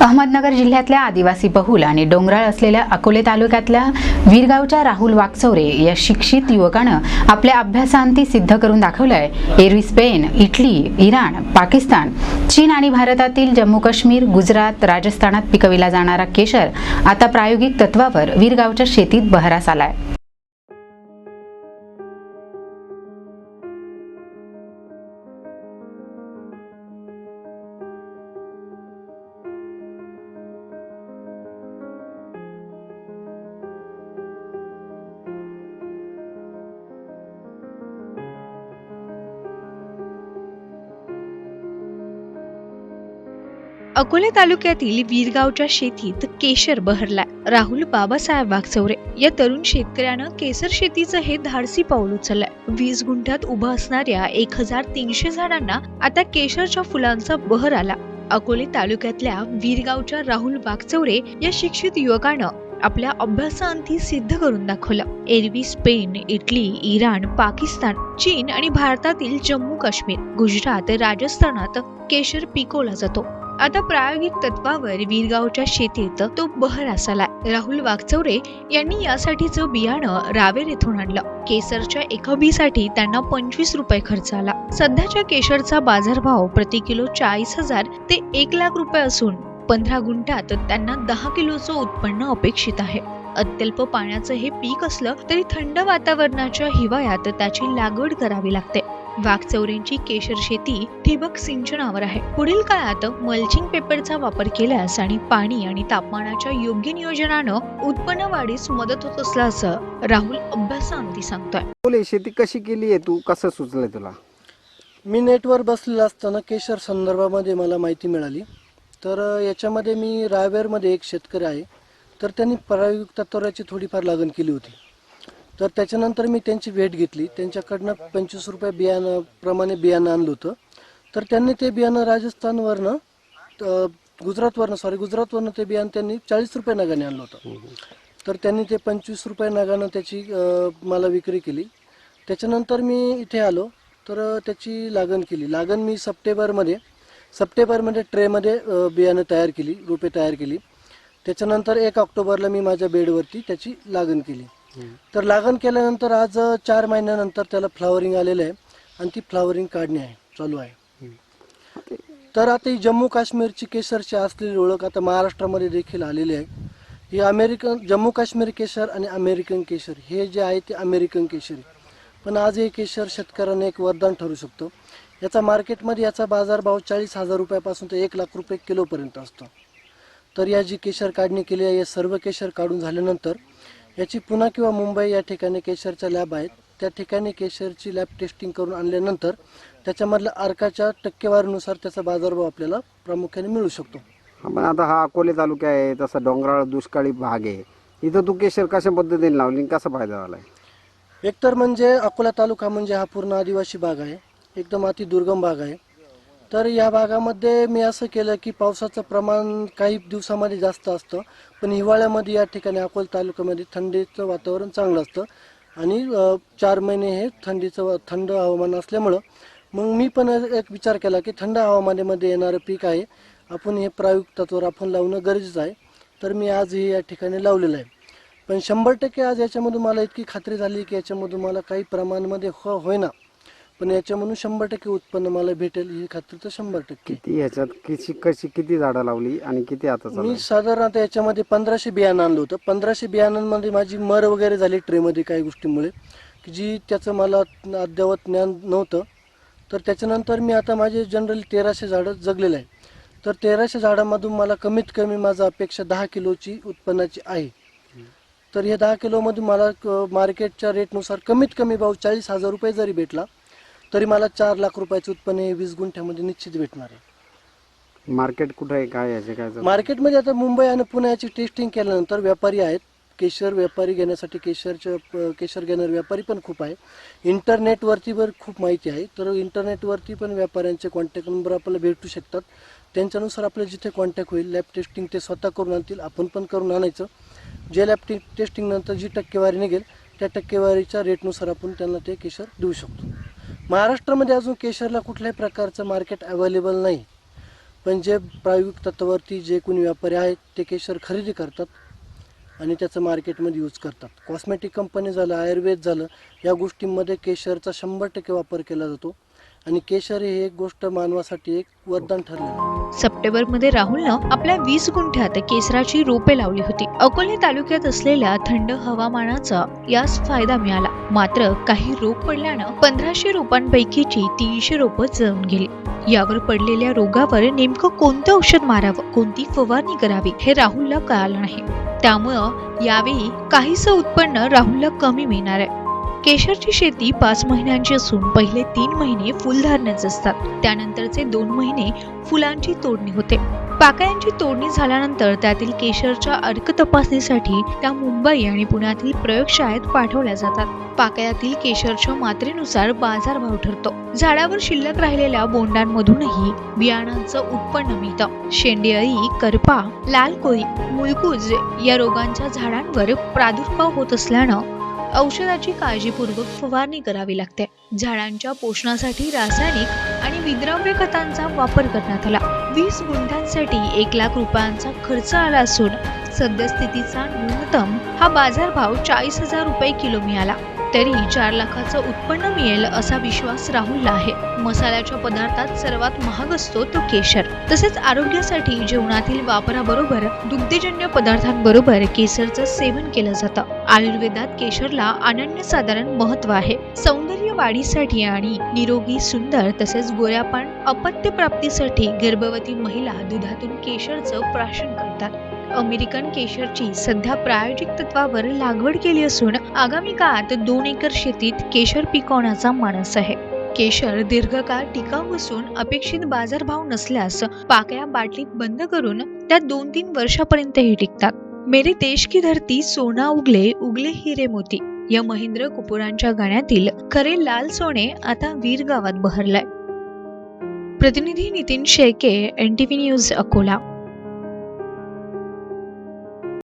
अहमदनगर जिल्ह्यातल्या आदिवासी बहुल आणि डोंगराळ असलेल्या अकोले तालुक्यातल्या वीरगावच्या राहुल वाकचौरे या शिक्षित युवकानं आपल्या अभ्यासांती सिद्ध करून दाखवलंय. एरवी स्पेन इटली इराण पाकिस्तान चीन आणि भारतातील जम्मू काश्मीर गुजरात राजस्थानात पिकविला जाणारा केशर आता प्रायोगिक तत्वावर वीरगावच्या शेतीत बहरास आलाय. अकोले तालुक्यातील वीरगावच्या शेतीत केशर बहरलाय. राहुल बाबासाहेब वाघचौरे या तरुण शेतकऱ्यानं केसर शेतीचं हे धाडसी पाऊल उचललंय. वीस गुंठ्यात उभं असणाऱ्या एक हजार तीनशे झाडांना आता केशरच्या फुलांचा बहर आला. अकोले तालुक्यातल्या वीरगावच्या राहुल वाघचौरे या शिक्षित युवकानं आपल्या अभ्यासाअंती सिद्ध करून दाखवलं. एरवी स्पेन इटली इराण पाकिस्तान चीन आणि भारतातील जम्मू काश्मीर गुजरात राजस्थानात केशर पिकवला जातो. आता प्रायोगिक तत्वावर वीरगावच्या शेतीत तो बहर असाला. राहुल वाघचौरे यांनी यासाठीचं बियाणं रावेर येथून आणलं. केसरच्या एका बीसाठी त्यांना पंचवीस रुपये खर्च आला. सध्याच्या केशरचा बाजारभाव प्रति किलो चाळीस हजार ते एक लाख रुपये असून पंधरा गुंठ्यात त्यांना दहा किलोचं उत्पन्न अपेक्षित आहे. अत्यल्प पाण्याचं हे पीक असलं तरी थंड वातावरणाच्या हिवाळ्यात त्याची लागवड करावी लागते. वाघचौऱ्यांची केशर शेती ठिबक सिंचनावर आहे. पुढील काळात मल्चिंग पेपरचा वापर केल्यास आणि पाणी आणि तापमानाच्या योग्य नियोजनानं उत्पन्न वाढीस मदत होत असल्याचं राहुल अभ्यासाअंती सांगतोय. बोले शेती कशी केली आहे तू? कसं सुचलंय तुला? मी नेटवर बसलेला असताना केशर संदर्भामध्ये मला माहिती मिळाली. तर अ, याच्यामध्ये मी रावेरमध्ये एक शेतकरी आहे. तर त्यांनी प्रायोगिक तत्वाची थोडीफार लागण केली होती. तर त्याच्यानंतर मी त्यांची भेट घेतली. त्यांच्याकडनं पंचवीस रुपये बियाणं प्रमाणे बियाणं आणलं होतं. तर त्यांनी ते बियाणं राजस्थानवरनं गुजरातवरनं सॉरी गुजरातवरनं ते बियाणं त्यांनी चाळीस रुपये नगाने आणलं होतं. तर त्यांनी ते पंचवीस रुपये नगानं त्याची मला विक्री केली. त्याच्यानंतर मी इथे आलो. तर त्याची लागण केली. लागण मी सप्टेंबरमध्ये सप्टेंबरमध्ये ट्रेमध्ये बियाणं तयार केली रोपे तयार केली. त्याच्यानंतर एक ऑक्टोबरला मी माझ्या बेडवरती त्याची लागण केली. तर लागण केल्यानंतर आज चार महिन्यानंतर त्याला फ्लावरिंग आलेलं आहे आणि ती फ्लावरिंग काढणी आहे चालू आहे. तर आता ही जम्मू काश्मीरची केसरची असलेली ओळख आता महाराष्ट्रामध्ये देखील आलेली आहे. ही अमेरिकन जम्मू काश्मीर केशर आणि अमेरिकन केशर हे जे आहे ते अमेरिकन केशर. पण आज हे केशर शेतकऱ्यांना एक वरदान ठरू शकतो. याचा मार्केटमध्ये याचा बाजारभाव चाळीस हजार रुपयापासून ते एक लाख रुपये किलोपर्यंत असतो. तर या जी केशर काढणी केली आहे या सर्व केशर काढून झाल्यानंतर याची पुन्हा किंवा मुंबई या ठिकाणी केशरच्या लॅब आहेत. त्या ठिकाणी केशरची लॅब टेस्टिंग करून आणल्यानंतर त्याच्यामधल्या अर्काच्या टक्केवारीनुसार त्याचा बाजारभाव आपल्याला प्रामुख्याने मिळू शकतो. पण आता हा अकोले तालुका आहे तसा डोंगराळ दुष्काळी भाग आहे. इथं तू केशर कशा पद्धतीने लावली कसा फायदा झालाय? एकतर म्हणजे अकोला तालुका म्हणजे हा पूर्ण आदिवासी भाग आहे. एकदम अति दुर्गम भाग आहे. तर या भागामध्ये मी असं केलं की पावसाचं प्रमाण काही दिवसामध्ये जास्त असतं पण हिवाळ्यामध्ये या ठिकाणी अकोला तालुक्यामध्ये थंडीचं वातावरण चांगलं असतं. आणि चार महिने हे थंडीचं थंड हवामान असल्यामुळं मग मी पण एक विचार केला की थंड हवामानामध्ये येणारं पीक आहे. आपण हे प्रायोगिक तत्वावर आपण लावणं गरजेचं आहे. तर मी आज हे या ठिकाणी लावलेलं आहे. पण शंभर टक्के आज याच्यामधून मला इतकी खात्री झाली की याच्यामधून मला काही प्रमाणामध्ये हो होईना. पण याच्यामधून शंभर टक्के उत्पन्न मला भेटेल ही खात्री तर शंभर टक्के. किती ह्याच्यात किती कशी किती झाडं लावली आणि किती आता चालू मी आहे? साधारणतः याच्यामध्ये पंधराशे बियाणं आणलं होतं. पंधराशे बियाणांमध्ये माझी मर वगैरे झाली ट्रेमध्ये काही गोष्टीमुळे की जी त्याचं मला अद्ययावत ज्ञान नव्हतं. तर त्याच्यानंतर मी आता माझे जनरली तेराशे झाडं जगलेले आहे. तर तेराशे झाडांमधून मला कमीत कमी माझा अपेक्षा दहा किलोची उत्पन्नाची आहे. तर हे दहा किलोमधून मला मार्केटच्या रेटनुसार कमीत कमी भाव चाळीस हजार रुपये जरी भेटला तरी मला चार लाख रुपयाचं उत्पन्न हे वीस गुंठ्यामध्ये निश्चित भेटणार आहे. मार्केट कुठं आहे? काय याचे काय चालू? मार्केटमध्ये आता मुंबई आणि पुण्याची टेस्टिंग केल्यानंतर व्यापारी आहेत. केशर व्यापारी घेण्यासाठी केशरचे प- केशर घेणारे व्यापारी पण खूप आहे. इंटरनेटवरती वर खूप माहिती आहे. तर इंटरनेटवरती पण व्यापाऱ्यांचे कॉन्टॅक्ट नंबर आपल्याला भेटू शकतात. त्यांच्यानुसार आपलं जिथे कॉन्टॅक्ट होईल लॅब टेस्टिंग ते स्वतः करून आणतील. आपण पण करून आणायचं. जे लॅब टे टेस्टिंग नंतर जी टक्केवारी निघेल त्या टक्केवारीच्या रेटनुसार आपण त्यांना ते केशर देऊ शकतो. महाराष्ट्रामध्ये अजून केशरला कुठल्याही प्रकारचं मार्केट अवेलेबल नाही. पण जे प्रायोगिक तत्वावरती जे कोणी व्यापारी आहेत ते केशर खरेदी करतात आणि त्याचं मार्केटमध्ये यूज करतात. कॉस्मेटिक कंपनी झालं आयुर्वेद झालं या गोष्टींमध्ये केशरचा शंभर टक्के वापर केला जातो. आणि केशर ही एक गोष्ट मानवासाठी एक वरदान ठरलेलं सप्टेंबर सप्टेंबरमध्ये राहुलनं आपल्या वीस गुंठ्यात केसराची रोपे लावली होती. अकोले तालुक्यात असलेल्या थंड हवामानाचा यास फायदा मिळाला. मात्र काही रोग पडल्यानं पंधराशे रोपांपैकीची तीनशे रोपं जळून गेली. यावर पडलेल्या रोगावर नेमकं कोणतं औषध मारावं कोणती फवारणी करावी हे राहुलला कळालं नाही. त्यामुळं यावेळी काहीसं उत्पन्न राहुलला कमी मिळणार आहे. केशरची शेती पाच महिन्यांची असून पहिले तीन महिने फुलधारण्याचे असतात. त्यानंतरचे दोन महिने फुलांची तोडणी होते. पाकळ्यांची तोडणी झाल्यानंतर त्यातील केशरच्या अर्क तपासणीसाठी त्या मुंबई आणि पुण्यातील प्रयोगशाळेत पाठवल्या जातात. पाकळ्यातील केशरच्या मात्रेनुसार बाजारभाव ठरतो. झाडावर शिल्लक राहिलेल्या बोंडांमधूनही बियाणांचं उत्पन्न मिळतं. शेंडेअळी करपा लाल कोळी मुळकूज या रोगांच्या झाडांवर प्रादुर्भाव होत असल्यानं औषधाची काळजीपूर्वक फवारणी करावी लागते. झाडांच्या पोषणासाठी रासायनिक आणि विद्राव्य खतांचा वापर करण्यात आला. वीस गुंठ्यांसाठी एक लाख रुपयांचा खर्च आला असून सद्यस्थितीचा न्यूनतम हा बाजारभाव चाळीस हजार रुपये किलो मिळाला. तरी चार लाखाचं उत्पन्न मिळेल असा विश्वास राहुलला आहे. मसाल्याच्या पदार्थात सर्वात महाग असतो तो केशर. तसेच आरोग्यासाठी जेवणातील वापराबरोबर दुग्धजन्य पदार्थांबरोबर केसरचं सेवन केलं जातं. आयुर्वेदात केशरला अनन्यसाधारण महत्त्व आहे. सौंदर्य वाढीसाठी आणि निरोगी सुंदर तसेच गोऱ्यापण अपत्य प्राप्तीसाठी गर्भवती महिला दुधातून केशरचं प्राशन करतात. अमेरिकन केशरची सध्या प्रायोजिक तत्वावर लागवड केली असून आगामी काळात दोन एकर शेतीत केशर पिकवण्याचा मानस आहे. केशर दीर्घकाळ टिकाऊ असून अपेक्षित बाजारभाव नसल्यास पाकळ्या बाटलीत बंद करून त्या दोन तीन वर्षापर्यंतही टिकतात. मेरे देश की धरती सोना उगले उगले हिरे मोती. या महेंद्र कुपुरांच्या गाण्यातील खरे लाल सोने आता वीर गावात बहरलाय. प्रतिनिधी Nitin Shelke N T V news Akola.